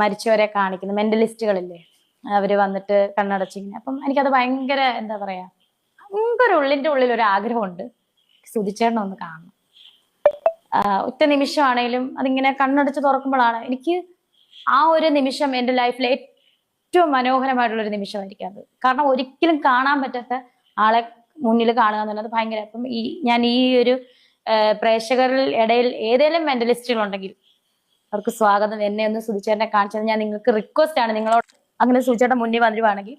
മരിച്ചവരെ കാണിക്കുന്ന മെന്റലിസ്റ്റുകളില്ലേ? അവർ വന്നിട്ട് കണ്ണടച്ചിങ്ങനെ. അപ്പം എനിക്കത് ഭയങ്കര എന്താ പറയാ ഭയങ്കര ഉള്ളിന്റെ ഉള്ളിൽ ഒരു ആഗ്രഹമുണ്ട്. സുതിച്ചേട്ടനെ ഒന്ന് കാണണം. ഒറ്റ നിമിഷമാണേലും അതിങ്ങനെ കണ്ണടച്ച് തുറക്കുമ്പോഴാണ് എനിക്ക് ആ ഒരു നിമിഷം എന്റെ ലൈഫിലെ ഏറ്റവും മനോഹരമായിട്ടുള്ള ഒരു നിമിഷമായിരിക്കും അത് കാരണം ഒരിക്കലും കാണാൻ പറ്റാത്ത ആളെ മുന്നിൽ കാണുക എന്നുള്ളത് ഭയങ്കര അപ്പം ഈ ഞാൻ ഈ ഒരു പ്രേക്ഷകരിൽ ഇടയിൽ ഏതെങ്കിലും മെന്റലിസ്റ്റുകൾ ഉണ്ടെങ്കിൽ അവർക്ക് സ്വാഗതം. എന്നെ ഒന്ന് സുധിച്ചേട്ടനെ കാണിച്ചത് ഞാൻ നിങ്ങൾക്ക് റിക്വസ്റ്റ് ആണ്. നിങ്ങളോട് അങ്ങനെ സുധിച്ചേട്ടൻ മുന്നിൽ വന്നിരുവാണെങ്കിൽ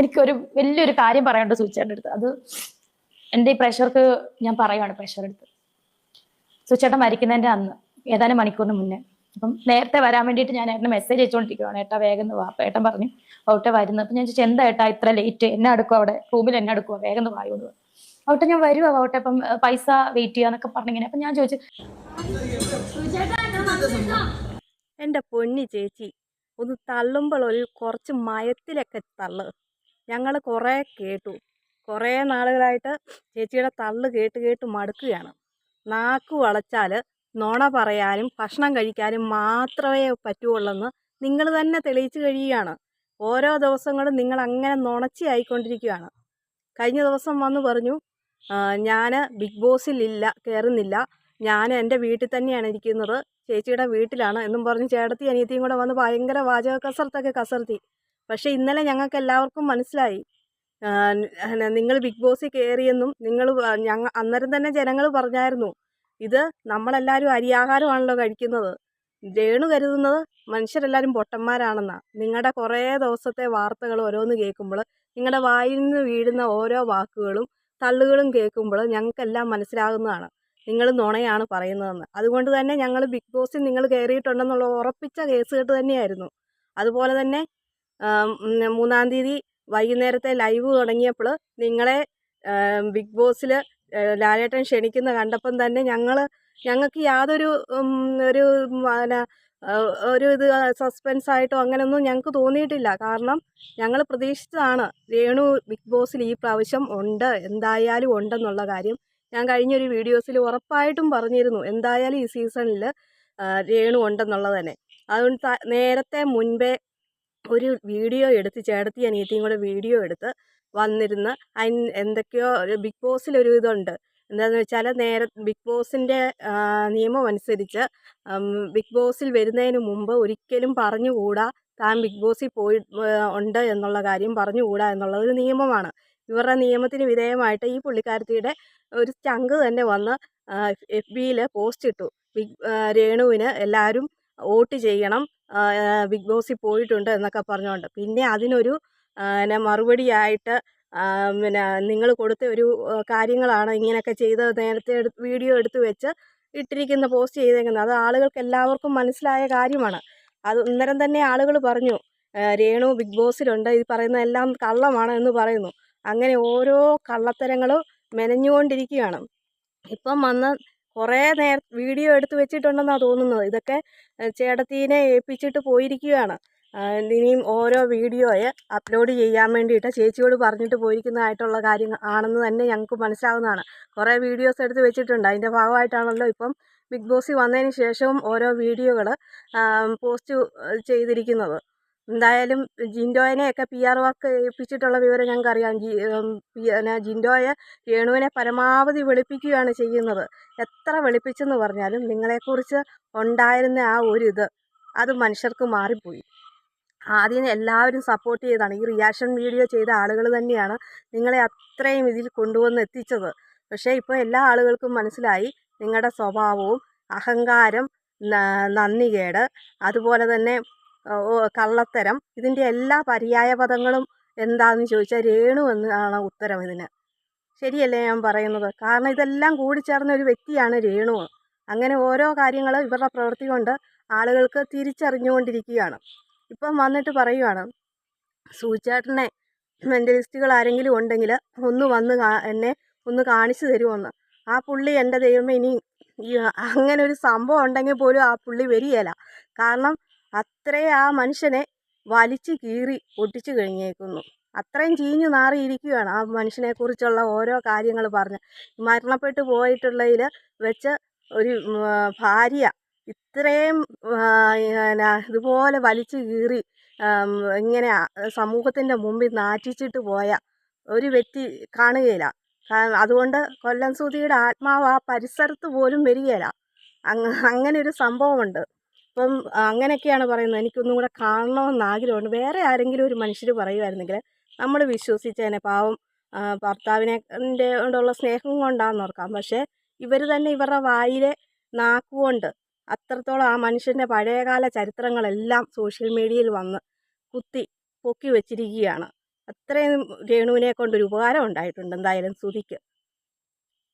എനിക്കൊരു വലിയൊരു കാര്യം പറയാനുണ്ട് സുധിച്ചേട്ടന്റെ അടുത്ത്. അത് എന്റെ ഈ പ്രഷർക്ക് ഞാൻ പറയുവാണ് പ്രഷർ എടുത്ത്. സുധിച്ചേട്ടൻ മരിക്കുന്നതിന്റെ അന്ന് ഏതാനും മണിക്കൂറിന് മുന്നേ. അപ്പം നേരത്തെ വരാൻ വേണ്ടിയിട്ട് ഞാൻ ഏട്ടന് മെസ്സേജ് അയച്ചുകൊണ്ടിരിക്കുകയാണ് ഏട്ടാ വേഗം വാ. ഏട്ടൻ പറഞ്ഞു ഔട്ടെ വരുന്നത് അപ്പം ഞാൻ ചോദിച്ചു എന്താ ഏട്ടാ ഇത്ര ലേറ്റ് എന്നെ അടുക്കും അവിടെ? റൂമിൽ എന്നെ അടുക്കുക വേഗം ഒന്ന് വായോ എന്ന് പറഞ്ഞു ഔട്ടെ ഞാൻ വരുവാ ഔട്ടെ അപ്പം പൈസ വെയിറ്റ് ചെയ്യാന്നൊക്കെ പറഞ്ഞിങ്ങനെ. അപ്പം ഞാൻ ചോദിച്ചു എന്റെ പൊന്നി ചേച്ചി ഒന്ന് തള്ളുമ്പോൾ ഒരു കുറച്ച് മയത്തിലൊക്കെ തള്ളു. ഞങ്ങൾ കുറേ കേട്ടു. കുറേ നാളുകളായിട്ട് ചേച്ചിയുടെ തള്ള് കേട്ട് കേട്ട് മടുക്കുകയാണ്. നാക്ക് വളച്ചാൽ നുണ പറയാനും ഭക്ഷണം കഴിക്കാനും മാത്രമേ പറ്റുള്ളെന്ന് നിങ്ങൾ തന്നെ തെളിയിച്ചു കഴിയുകയാണ്. ഓരോ ദിവസങ്ങളും നിങ്ങൾ അങ്ങനെ നുണച്ചിയായിക്കൊണ്ടിരിക്കുകയാണ് കഴിഞ്ഞ ദിവസം വന്ന് പറഞ്ഞു ഞാൻ ബിഗ് ബോസിലില്ല കയറുന്നില്ല ഞാൻ എന്റെ വീട്ടിൽ തന്നെയാണ് ഇരിക്കുന്നത്. ചേച്ചിയുടെ വീട്ടിലാണ് എന്നും പറഞ്ഞ് ചേട്ടത്തി അനിയത്തിയും കൂടെ വന്ന് ഭയങ്കര വാചക കസർത്തൊക്കെ കസർത്തി. പക്ഷേ ഇന്നലെ ഞങ്ങൾക്ക് എല്ലാവർക്കും മനസ്സിലായി. നിങ്ങൾ ബിഗ് ബോസിൽ കയറിയെന്നും നിങ്ങൾ ഞങ്ങൾ അന്നേരം തന്നെ ജനങ്ങൾ പറഞ്ഞായിരുന്നു ഇത് നമ്മളെല്ലാവരും അരിയാഹാരമാണല്ലോ കഴിക്കുന്നത്. രേണു കരുതുന്നത് മനുഷ്യരെല്ലാവരും പൊട്ടന്മാരാണെന്നാണ് നിങ്ങളുടെ കുറേ ദിവസത്തെ വാർത്തകൾ ഓരോന്ന് കേൾക്കുമ്പോൾ നിങ്ങളുടെ വായിൽ നിന്ന് വീഴുന്ന ഓരോ വാക്കുകളും തള്ളുകളും കേൾക്കുമ്പോൾ ഞങ്ങൾക്കെല്ലാം മനസ്സിലാകുന്നതാണ്. നിങ്ങൾ നുണയാണ് പറയുന്നതെന്ന്. അതുകൊണ്ട് തന്നെ ഞങ്ങൾ ബിഗ് ബോസിൽ നിങ്ങൾ കയറിയിട്ടുണ്ടെന്നുള്ള ഉറപ്പിച്ച കേസ് കേട്ട് തന്നെയായിരുന്നു. അതുപോലെ തന്നെ മൂന്നാം തീയതി വൈകുന്നേരത്തെ ലൈവ് തുടങ്ങിയപ്പോൾ നിങ്ങളെ ബിഗ് ബോസിൽ ലാലേട്ടൻ ക്ഷണിക്കുന്ന കണ്ടപ്പം തന്നെ ഞങ്ങൾ ഞങ്ങൾക്ക് യാതൊരു ഒരു ഒരു ഇത് സസ്പെൻസ് ആയിട്ടോ അങ്ങനെയൊന്നും ഞങ്ങൾക്ക് തോന്നിയിട്ടില്ല. കാരണം ഞങ്ങൾ പ്രതീക്ഷിച്ചതാണ് രേണു ബിഗ് ബോസിൽ ഈ പ്രാവശ്യം ഉണ്ട് എന്തായാലും ഉണ്ടെന്നുള്ള കാര്യം. ഞാൻ കഴിഞ്ഞൊരു വീഡിയോസിൽ ഉറപ്പായിട്ടും പറഞ്ഞിരുന്നു എന്തായാലും ഈ സീസണിൽ രേണു ഉണ്ടെന്നുള്ളത് തന്നെ. അതുകൊണ്ട് നേരത്തെ മുൻപേ ഒരു വീഡിയോ എടുത്ത് ചേട്ടത്തി അനിയത്തിയും കൂടെ വീഡിയോ എടുത്ത് വന്നിരുന്ന് അതിന് എന്തൊക്കെയോ ബിഗ് ബോസിൽ ഒരു ഇതുണ്ട്. എന്താണെന്ന് വെച്ചാൽ നേരെ ബിഗ് ബോസിന്റെ നിയമം അനുസരിച്ച് ബിഗ് ബോസിൽ വരുന്നതിന് മുമ്പ് ഒരിക്കലും പറഞ്ഞുകൂടാ താൻ ബിഗ് ബോസിൽ പോയി ഉണ്ട് എന്നുള്ള കാര്യം പറഞ്ഞുകൂടാ എന്നുള്ളത് ഒരു നിയമമാണ്. ഇവരുടെ നിയമത്തിന് വിധേയമായിട്ട് ഈ പുള്ളിക്കാരത്തിയുടെ ഒരു ചങ്ക് തന്നെ വന്ന് എഫ് ബിയിൽ പോസ്റ്റ് ഇട്ടു. ബിഗ് രേണുവിന് എല്ലാവരും വോട്ട് ചെയ്യണം ബിഗ് ബോസിൽ പോയിട്ടുണ്ട് എന്നൊക്കെ പറഞ്ഞുകൊണ്ട്. പിന്നെ അതിനൊരു പിന്നെ മറുപടിയായിട്ട് പിന്നെ നിങ്ങൾ കൊടുത്ത ഒരു കാര്യങ്ങളാണ് ഇങ്ങനെയൊക്കെ ചെയ്ത് നേരത്തെ വീഡിയോ എടുത്ത് വെച്ച് ഇട്ടിരിക്കുന്ന പോസ്റ്റ് ചെയ്തേക്കുന്നത്. അത് ആളുകൾക്ക് എല്ലാവർക്കും മനസ്സിലായ കാര്യമാണ്. അത് അന്നേരം തന്നെ ആളുകൾ പറഞ്ഞു രേണു ബിഗ് ബോസിലുണ്ട് ഈ പറയുന്ന എല്ലാം കള്ളമാണ് എന്ന് പറയുന്നു. അങ്ങനെ ഓരോ കള്ളത്തരങ്ങളും മെനഞ്ഞുകൊണ്ടിരിക്കുകയാണ്. ഇപ്പം വന്ന് കുറേ നേര വീഡിയോ എടുത്തു വെച്ചിട്ടുണ്ടെന്നാണ് തോന്നുന്നത്. ഇതൊക്കെ ചേട്ടത്തീനെ ഏൽപ്പിച്ചിട്ട് പോയിരിക്കുകയാണ്. ഇനിയും ഓരോ വീഡിയോയെ അപ്ലോഡ് ചെയ്യാൻ വേണ്ടിയിട്ട് ചേച്ചിയോട് പറഞ്ഞിട്ട് പോയിരിക്കുന്നതായിട്ടുള്ള കാര്യം ആണെന്ന് തന്നെ ഞങ്ങൾക്ക് മനസ്സിലാവുന്നതാണ്. കുറേ വീഡിയോസ് എടുത്ത് വെച്ചിട്ടുണ്ട്. അതിന്റെ ഭാഗമായിട്ടാണല്ലോ ഇപ്പം ബിഗ് ബോസിൽ വന്നതിന് ശേഷവും ഓരോ വീഡിയോകൾ പോസ്റ്റ് ചെയ്തിരിക്കുന്നത്. എന്തായാലും ജിൻഡോയിനെയൊക്കെ പി ആർ വർക്ക് ഏൽപ്പിച്ചിട്ടുള്ള വിവരം ഞങ്ങൾക്കറിയാം. ജി പിന്നെ ജിൻഡോയെ രേണുവിനെ പരമാവധി വെളുപ്പിക്കുകയാണ് ചെയ്യുന്നത്. എത്ര വെളുപ്പിച്ചെന്ന് പറഞ്ഞാലും നിങ്ങളെക്കുറിച്ച് ഉണ്ടായിരുന്ന ആ ഒരു ഇത് അത് മനുഷ്യർക്ക് മാറിപ്പോയി. ആദ്യം എല്ലാവരും സപ്പോർട്ട് ചെയ്തതാണ്. ഈ റിയാക്ഷൻ വീഡിയോ ചെയ്ത ആളുകൾ തന്നെയാണ് നിങ്ങളെ അത്രയും ഇതിൽ കൊണ്ടുവന്ന് എത്തിച്ചത്. പക്ഷേ ഇപ്പോൾ എല്ലാ ആളുകൾക്കും മനസ്സിലായി നിങ്ങളുടെ സ്വഭാവവും അഹങ്കാരം നന്ദികേട് അതുപോലെ തന്നെ കള്ളത്തരം ഇതിന്റെ എല്ലാ പര്യായ പദങ്ങളും എന്താണെന്ന് ചോദിച്ചാൽ രേണു എന്നാണ് ഉത്തരം ഇതിന്. ശരിയല്ലേ ഞാൻ പറയുന്നത്? കാരണം ഇതെല്ലാം കൂടി കൂടിച്ചേർന്ന ഒരു വ്യക്തിയാണ് രേണു. അങ്ങനെ ഓരോ കാര്യങ്ങൾ ഇവരുടെ പ്രവൃത്തി കൊണ്ട് ആളുകൾക്ക് തിരിച്ചറിഞ്ഞുകൊണ്ടിരിക്കുകയാണ്. ഇപ്പം വന്നിട്ട് പറയുവാണ് സൂചേട്ടനെ മെന്റലിസ്റ്റുകൾ ആരെങ്കിലും ഉണ്ടെങ്കിൽ ഒന്ന് വന്ന് എന്നെ ഒന്ന് കാണിച്ചു തരുമോന്ന് ആ പുള്ളി എന്റെ ദൈവമേ ഇനി അങ്ങനെ ഒരു സംഭവം ഉണ്ടെങ്കിൽ പോലും ആ പുള്ളി വരികയില്ല കാരണം അത്രേ ആ മനുഷ്യനെ വലിച്ചു കീറി ഒട്ടിച്ചു കഴിഞ്ഞേക്കുന്നു. അത്രയും ചീഞ്ഞു നാറിയിരിക്കുകയാണ് ആ മനുഷ്യനെക്കുറിച്ചുള്ള ഓരോ കാര്യങ്ങൾ പറഞ്ഞ്. മരണപ്പെട്ടു പോയിട്ടുള്ളതിൽ വെച്ച് ഒരു ഭാര്യ ഇത്രയും ഇതുപോലെ വലിച്ചു കീറി ഇങ്ങനെ സമൂഹത്തിന്റെ മുമ്പിൽ നാറ്റിച്ചിട്ട് പോയ ഒരു വ്യക്തി കാണുകയില്ല അതുകൊണ്ട് കൊല്ലം സുധിയുടെ ആത്മാവ് ആ പരിസരത്ത് പോലും വരികയില്ല. അങ്ങ് അങ്ങനെ ഒരു സംഭവമുണ്ട്. അപ്പം അങ്ങനെയൊക്കെയാണ് പറയുന്നത്. എനിക്കൊന്നും കൂടെ കാണണമെന്ന് ആഗ്രഹമുണ്ട്. വേറെ ആരെങ്കിലും ഒരു മനുഷ്യർ പറയുമായിരുന്നെങ്കിൽ നമ്മൾ വിശ്വസിച്ചേനെ പാവം ഭർത്താവിനെ കൊണ്ടുള്ള സ്നേഹം കൊണ്ടാണെന്ന് ഓർക്കാം. പക്ഷേ ഇവർ തന്നെ ഇവരുടെ വായിലെ നാക്കുകൊണ്ട് അത്രത്തോളം ആ മനുഷ്യന്റെ പഴയകാല ചരിത്രങ്ങളെല്ലാം സോഷ്യൽ മീഡിയയിൽ വന്ന് കുത്തി പൊക്കി വെച്ചിരിക്കുകയാണ്. അത്രയും രേണുവിനെ കൊണ്ടൊരു ഉപകാരം ഉണ്ടായിട്ടുണ്ട് എന്തായാലും ശ്രുതിക്ക്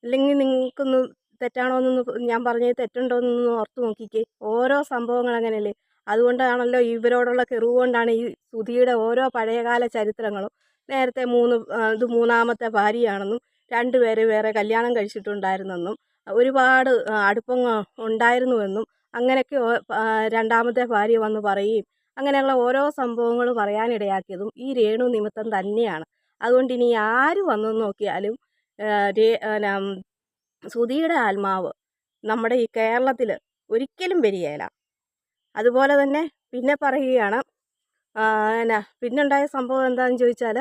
അല്ലെങ്കിൽ നിങ്ങൾക്കൊന്ന് തെറ്റാണോ എന്നൊന്ന് ഞാൻ പറഞ്ഞത് തെറ്റുണ്ടോ എന്നൊന്ന് ഓർത്ത് നോക്കിക്കേ. ഓരോ സംഭവങ്ങൾ അങ്ങനെയല്ലേ. അതുകൊണ്ടാണല്ലോ ഇവരോടുള്ള കെറിവ് കൊണ്ടാണ് ഈ സുധിയുടെ ഓരോ പഴയകാല ചരിത്രങ്ങളും നേരത്തെ മൂന്ന് ഇത് മൂന്നാമത്തെ ഭാര്യയാണെന്നും രണ്ടുപേരെ വേറെ കല്യാണം കഴിച്ചിട്ടുണ്ടായിരുന്നെന്നും ഒരുപാട് അടുപ്പം ഉണ്ടായിരുന്നുവെന്നും അങ്ങനെയൊക്കെ രണ്ടാമത്തെ ഭാര്യ വന്ന് പറയുകയും അങ്ങനെയുള്ള ഓരോ സംഭവങ്ങൾ പറയാനിടയാക്കിയതും ഈ രേണു നിമിത്തം തന്നെയാണ്. അതുകൊണ്ട് ഇനി ആര് വന്നു നോക്കിയാലും സുധിയുടെ ആത്മാവ് നമ്മുടെ ഈ കേരളത്തിൽ ഒരിക്കലും വരികയില്ല അതുപോലെ തന്നെ പിന്നെ പറയുകയാണ് എന്നാ പിന്നുണ്ടായ സംഭവം എന്താണെന്ന് ചോദിച്ചാൽ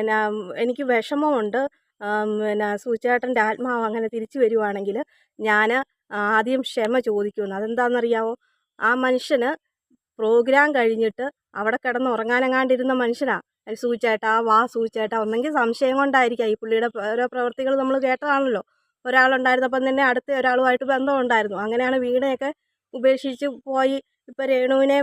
എന്നാ എനിക്ക് വിഷമമുണ്ട്. പിന്നെ സൂചേട്ടന്റെ ആത്മാവ് അങ്ങനെ തിരിച്ചു വരുവാണെങ്കിൽ ഞാൻ ആദ്യം ക്ഷമ ചോദിക്കുമെന്ന് അതെന്താണെന്നറിയാവോ ആ മനുഷ്യന് പ്രോഗ്രാം കഴിഞ്ഞിട്ട് അവിടെ കിടന്ന് ഉറങ്ങാനെങ്ങാണ്ടിരുന്ന മനുഷ്യനാ. സൂചേട്ടാ വാ സൂചേട്ടാ ഒന്നെങ്കിൽ സംശയം കൊണ്ടായിരിക്കാം. ഈ പുള്ളിയുടെ ഓരോ പ്രവർത്തികൾ നമ്മൾ കേട്ടതാണല്ലോ. ഒരാളുണ്ടായിരുന്നപ്പം തന്നെ അടുത്ത ഒരാളുമായിട്ട് ബന്ധമുണ്ടായിരുന്നു. അങ്ങനെയാണ് വീണയൊക്കെ ഉപേക്ഷിച്ച് പോയി. ഇപ്പം രേണുവിനെ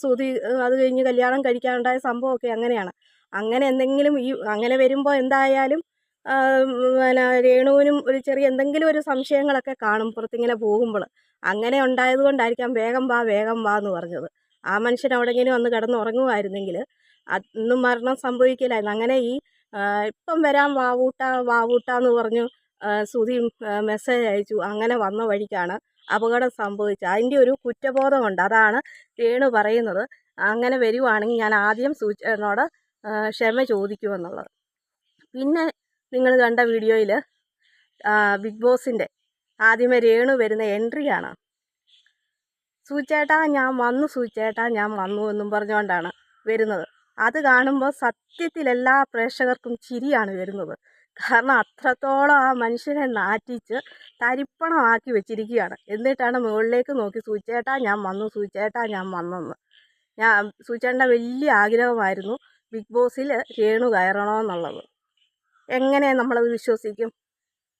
സുതി അത് കഴിഞ്ഞ് കല്യാണം കഴിക്കാനുണ്ടായ സംഭവമൊക്കെ അങ്ങനെയാണ്. അങ്ങനെ എന്തെങ്കിലും ഈ അങ്ങനെ വരുമ്പോൾ എന്തായാലും പിന്നെ രേണുവിനും ഒരു ചെറിയ എന്തെങ്കിലും ഒരു സംശയങ്ങളൊക്കെ കാണും പുറത്തിങ്ങനെ പോകുമ്പോൾ. അങ്ങനെ ഉണ്ടായത് കൊണ്ടായിരിക്കാം വേഗം വാ വേഗം വാ എന്ന് പറഞ്ഞത്. ആ മനുഷ്യൻ എവിടെയെങ്കിലും വന്ന് കിടന്ന് ഉറങ്ങുമായിരുന്നെങ്കിൽ അന്നും മരണം സംഭവിക്കില്ലായിരുന്നു. അങ്ങനെ ഈ ഇപ്പം വരാം വാവൂട്ട വാവൂട്ട എന്ന് പറഞ്ഞു സുതി മെസ്സേജ് അയച്ചു. അങ്ങനെ വന്ന വഴിക്കാണ് അപകടം സംഭവിച്ചത്. അതിന്റെ ഒരു കുറ്റബോധമുണ്ട്. അതാണ് രേണു പറയുന്നത്. അങ്ങനെ വരുവാണെങ്കിൽ ഞാൻ ആദ്യം സൂചനോട് ക്ഷമ ചോദിക്കുമെന്നുള്ളത്. പിന്നെ നിങ്ങൾ കണ്ട വീഡിയോയിൽ ബിഗ് ബോസിന്റെ ആദ്യമേ രേണു വരുന്ന എൻട്രിയാണ് സൂചേട്ടാ ഞാൻ വന്നു സൂചേട്ടാ ഞാൻ വന്നു എന്നും പറഞ്ഞുകൊണ്ടാണ് വരുന്നത്. അത് കാണുമ്പോൾ സത്യത്തിൽ എല്ലാ പ്രേക്ഷകർക്കും ചിരിയാണ് വരുന്നത്. കാരണം അത്രത്തോളം ആ മനുഷ്യനെ നാറ്റിച്ച് തരിപ്പണമാക്കി വെച്ചിരിക്കുകയാണ്. എന്നിട്ടാണ് മുകളിലേക്ക് നോക്കി സൂചേട്ടാ ഞാൻ വന്നു സൂചേട്ടാ ഞാൻ വന്നെന്ന്. ഞാൻ സൂചേട്ടന്റെ വലിയ ആഗ്രഹമായിരുന്നു ബിഗ് ബോസിൽ രേണു കയറണമെന്നുള്ളത് എങ്ങനെ നമ്മളത് വിശ്വസിക്കും?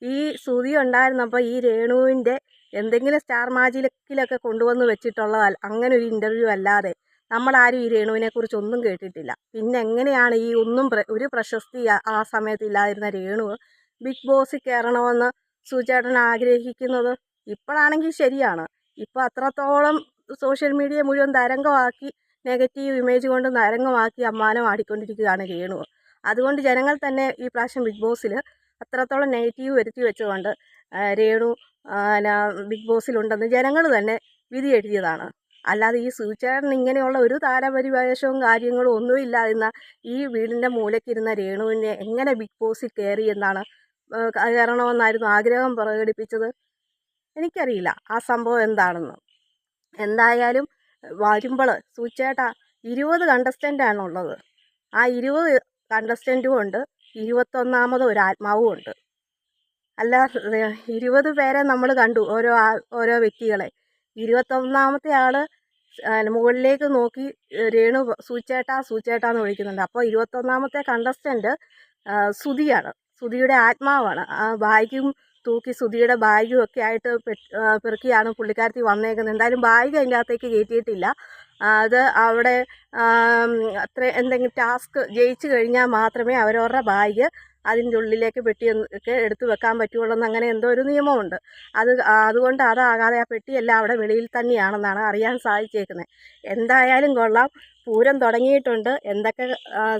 ഈ ശ്രുതി ഉണ്ടായിരുന്നപ്പോൾ ഈ രേണുവിന്റെ എന്തെങ്കിലും സ്റ്റാർ മാജിക്കിലൊക്കെ കൊണ്ടുവന്ന് വെച്ചിട്ടുള്ളതല്ല അങ്ങനെ ഒരു ഇന്റർവ്യൂ അല്ലാതെ നമ്മളാരും ഈ രേണുവിനെ കുറിച്ച് ഒന്നും കേട്ടിട്ടില്ല. പിന്നെ എങ്ങനെയാണ് ഈ ഒന്നും ഒരു പ്രശസ്തി ആ- ആ സമയത്ത് ഇല്ലാതിരുന്ന രേണു ബിഗ് ബോസിൽ കയറണമെന്ന് സുചേട്ടൻ ആഗ്രഹിക്കുന്നത്? ഇപ്പോഴാണെങ്കിൽ ശരിയാണ്. ഇപ്പോൾ അത്രത്തോളം സോഷ്യൽ മീഡിയ മുഴുവൻ തരംഗമാക്കി നെഗറ്റീവ് ഇമേജ് കൊണ്ട് തരംഗമാക്കി അമ്മാനം ആടിക്കൊണ്ടിരിക്കുകയാണ് രേണു. അതുകൊണ്ട് ജനങ്ങൾ തന്നെ ഈ പ്രാവശ്യം ബിഗ് ബോസിൽ അത്രത്തോളം നെഗറ്റീവ് വരുത്തി വെച്ചുകൊണ്ട് രേണു ആ, ന- ബിഗ് ബോസിലുണ്ടെന്ന് ജനങ്ങൾ തന്നെ വിധി എഴുതിയതാണ്. അല്ലാതെ ഈ സൂചേട്ടൻ ഇങ്ങനെയുള്ള ഒരു താരപരിവേഷവും കാര്യങ്ങളും ഒന്നുമില്ല എന്ന ഈ വീടിന്റെ മൂലയ്ക്കിരുന്ന രേണുവിനെ എങ്ങനെ ബിഗ് ബോസിൽ കയറി എന്നാണ് കയറണമെന്നായിരുന്നു ആഗ്രഹം പ്രകടിപ്പിച്ചത്. എനിക്കറിയില്ല ആ സംഭവം എന്താണെന്ന്. എന്തായാലും വരുമ്പോൾ സൂചേട്ട ഇരുപത് കണ്ടസ്റ്റന്റാണുള്ളത് ആ ഇരുപത് കണ്ടസ്റ്റന്റും ഉണ്ട്. ഇരുപത്തൊന്നാമത് ഒരു ആത്മാവും ഉണ്ട്. അല്ല ഇരുപത് പേരെ നമ്മൾ കണ്ടു ഓരോ ഓരോ വ്യക്തികളെ. ഇരുപത്തൊന്നാമത്തെ ആൾ മുകളിലേക്ക് നോക്കി രേണു സൂച്ചേട്ടാ എന്ന് വിളിക്കുന്നുണ്ട്. അപ്പോൾ ഇരുപത്തൊന്നാമത്തെ കണ്ടസ്റ്റന്റ് സുതിയാണ് സുതിയുടെ ആത്മാവാണ്. ആ ബാഗും തൂക്കി സുതിയുടെ ബാഗും ഒക്കെ ആയിട്ട് പെറുക്കിയാണ് പുള്ളിക്കാരത്തി വന്നേക്കുന്നത്. എന്തായാലും ബാഗ് അതിന്റെ അകത്തേക്ക് കയറ്റിയിട്ടില്ല. അത് അവിടെ അത്ര എന്തെങ്കിലും ടാസ്ക് ജയിച്ചു കഴിഞ്ഞാൽ മാത്രമേ അവരവരുടെ ബാഗ് അതിന്റെ ഉള്ളിലേക്ക് പെട്ടി ഒക്കെ എടുത്തു വെക്കാൻ പറ്റുള്ളൂ എന്ന് അങ്ങനെ എന്തോ ഒരു നിയമമുണ്ട്. അത് അതുകൊണ്ട് അതാകാതെ ആ പെട്ടിയെല്ലാം അവിടെ വെളിയിൽ തന്നെയാണെന്നാണ് അറിയാൻ സാധിച്ചേക്കുന്നത് എന്തായാലും കൊള്ളാം. പൂരം തുടങ്ങിയിട്ടുണ്ട്. എന്തൊക്കെ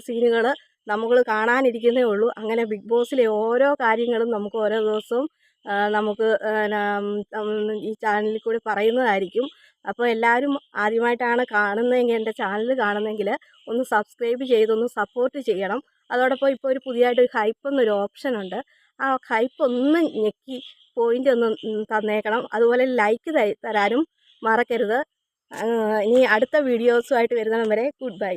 സീനുകൾ നമ്മൾ കാണാനിരിക്കുന്നേ ഉള്ളൂ. അങ്ങനെ ബിഗ് ബോസിലെ ഓരോ കാര്യങ്ങളും നമുക്ക് ഓരോ ദിവസവും നമുക്ക് ഈ ചാനലിൽ കൂടി പറയുന്നതായിരിക്കും. അപ്പോൾ എല്ലാവരും ആദ്യമായിട്ടാണ് കാണുന്നതെങ്കിൽ എന്റെ ചാനൽ കാണുന്നതെങ്കിൽ ഒന്ന് സബ്സ്ക്രൈബ് ചെയ്തൊന്ന് സപ്പോർട്ട് ചെയ്യണം. അതോടൊപ്പം ഇപ്പോൾ ഒരു പുതിയതായിട്ട് ഒരു ഹൈപ്പ് എന്നൊരു ഓപ്ഷൻ ഉണ്ട്. ആ ഹൈപ്പ് ഒന്ന് ഞെക്കി പോയിന്റ് ഒന്ന് തന്നേക്കണം. അതുപോലെ ലൈക്ക് തരാനും മറക്കരുത്. ഇനി അടുത്ത വീഡിയോസുമായിട്ട് വരുന്നവരെ ഗുഡ് ബൈ